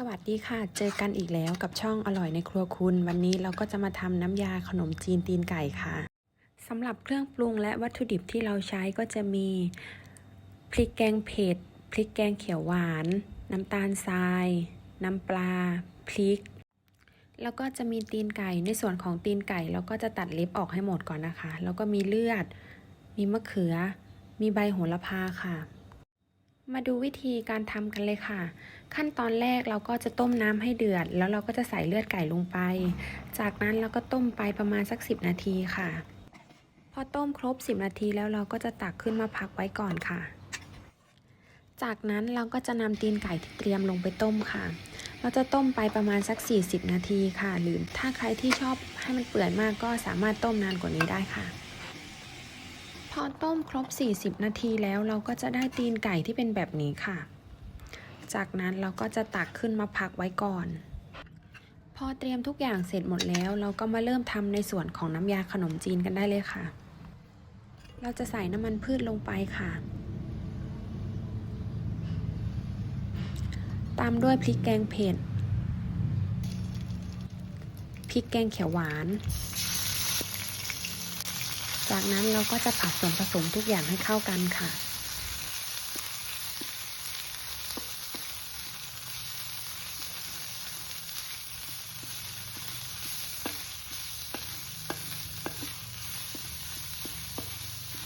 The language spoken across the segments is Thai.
สวัสดีค่ะ เจอกันอีกแล้วกับช่องอร่อยในครัวคุณ วันนี้เราก็จะมาทำน้ำยาขนมจีนตีนไก่ค่ะ สำหรับเครื่องปรุงและวัตถุดิบที่เราใช้ก็จะมี พริกแกงเผ็ด พริกแกงเขียวหวาน น้ำตาลทราย น้ำปลา พริก แล้วก็จะมีตีนไก่ ในส่วนของตีนไก่เราก็จะตัดเล็บออกให้หมดก่อนนะคะ แล้วก็มีเลือด มีมะเขือ มีใบโหระพาค่ะ มาดูวิธีการทำกันเลยค่ะ ขั้นตอนแรกเราก็จะต้มน้ำให้เดือด แล้วเราก็จะใส่เลือดไก่ลงไป จากนั้นเราก็ต้มไปประมาณสัก 10 นาทีค่ะ พอต้มครบ 10 นาทีแล้วเราก็จะตักขึ้นมาพักไว้ก่อนค่ะ จากนั้นเราก็จะนำตีนไก่ที่เตรียมลงไปต้มค่ะ เราจะต้มไปประมาณสัก 40 นาทีค่ะ หรือถ้าใครที่ชอบให้มันเปื่อยมากก็สามารถต้มนานกว่านี้ได้ค่ะ อต้มครบ 40 นาทีแล้วเราก็จะได้ตีนไก่ที่เป็นแบบนี้ค่ะ จากนั้นเราก็จะตักขึ้นมาพักไว้ก่อน พอเตรียมทุกอย่างเสร็จหมดแล้ว เราก็มาเริ่มทำในส่วนของน้ำยาขนมจีนกันได้เลยค่ะ เราจะใส่น้ำมันพืชลงไปค่ะ ตามด้วยพริกแกงเผ็ดพริกแกงเขียวหวาน จากนั้นเราก็จะผัดส่วนผสมทุกอย่างให้เข้ากันค่ะ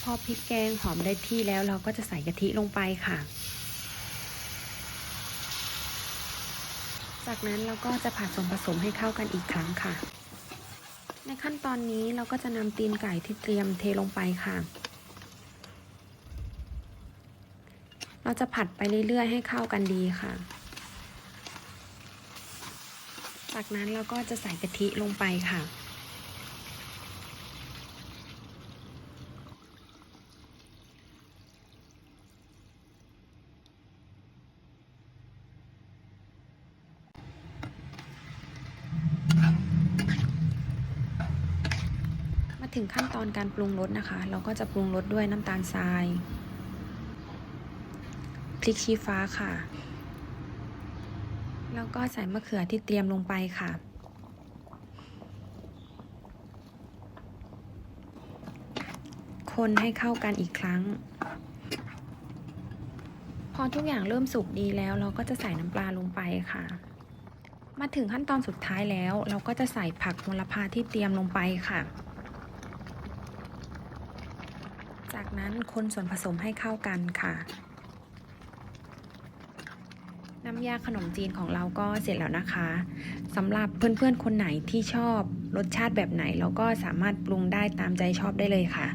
พอพริกแกงหอมได้ที่แล้วเราก็จะใส่กะทิลงไปค่ะ จากนั้นเราก็จะผัดส่วนผสมให้เข้ากันอีกครั้งค่ะ ในขั้นตอนนี้เราก็จะนำตีนไก่ที่เตรียมเทลงไปค่ะ เราจะผัดไปเรื่อยๆ ให้เข้ากันดีค่ะ จากนั้นเราก็จะใส่กะทิลงไปค่ะ ถึงขั้นตอนการปรุงรสนะคะ เราก็จะปรุงรสด้วยน้ำตาลทรายพริกชี้ฟ้าค่ะ แล้วก็ใส่มะเขือที่เตรียมลงไปค่ะ คนให้เข้ากันอีกครั้ง พอทุกอย่างเริ่มสุกดีแล้ว เราก็จะใส่น้ำปลาลงไปค่ะ มาถึงขั้นตอนสุดท้ายแล้ว เราก็จะใส่ผักโหระพาที่เตรียมลงไปค่ะ จากนั้นคนส่วนผสมให้เข้ากันค่ะ น้ำยาขนมจีนของเราก็เสร็จแล้วนะคะสำหรับเพื่อนๆคนไหนที่ชอบรสชาติแบบไหนเราก็สามารถปรุงได้ตามใจชอบได้เลยค่ะ